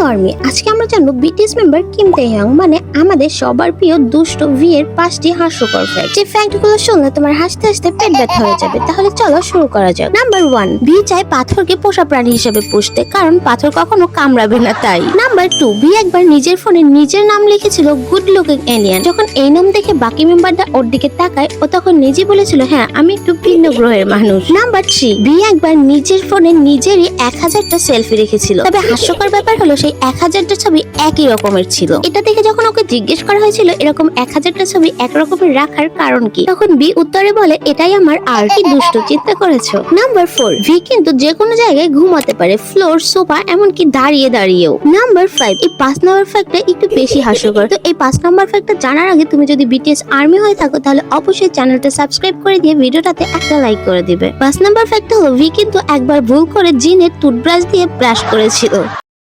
Hello army আজকে আমরা জানব বিটিএস মেম্বার কিম তেহং মানে আমাদের সবার প্রিয় দুষ্ট ভি এর পাঁচটি হাস্যকর ফ্যাক্ট যে ফ্যাক্টগুলো শুনলে তোমার হাসতে হাসতে পেট ব্যথা হয়ে যাবে। তাহলে চলো শুরু করা যাক। নাম্বার ওয়ান ভি চায় পাথরকে পোষা প্রাণী হিসেবে পুষতে, কারণ পাথর কখনো কামড়াবে না তাই। নাম্বার টু ভি একবার নিজের ফোনে নিজের নাম লিখেছিল গুড লুকিং এলিয়ান যখন এই নাম দেখে বাকি মেম্বাররা ওর দিকে তাকায়, ও তখন নিজে বলেছিল হ্যাঁ আমি একটু ভিন্ন গ্রহের মানুষ। নাম্বার থ্রি ভি একবার নিজের ফোনে নিজেরই এক হাজারটা সেলফি রেখেছিল। তবে হাস্যকর ব্যাপার হলো সেই এক হাজারটা ছবি একই রকমের ছিল। এটা দেখে যখন ওকে জিজ্ঞেস করা হয়েছিল এরকম এক হাজারটা ছবি এক রকমের রাখার কারণ কি, তখন বি উত্তরে বলে, এটাই আমার আর কি দুষ্ট চিন্তা করেছ। নাম্বার ফোর ভি কিন্তু যে কোনো জায়গায় ঘুমাতে পারে ফ্লোর সোফা এমনকি দাঁড়িয়ে দাঁড়িয়েও। নাম্বার ফাইভ এই পাঁচ নাম্বার ফ্যাক্টটা একটু বেশি হাস্যকর। তো এই পাঁচ নাম্বার ফ্যাক্টটা জানার আগে তুমি যদি বিটিএস আর্মি হয়ে থাকো, তাহলে অবশ্যই চ্যানেলটা সাবস্ক্রাইব করে দিয়ে ভিডিওটাতে একটা লাইক করে দিবে। পাঁচ নাম্বার ফ্যাক্ট হলো, ভি কিন্তু একবার ভুল করে জিনের টুথব্রাশ দিয়ে ব্রাশ করেছিল।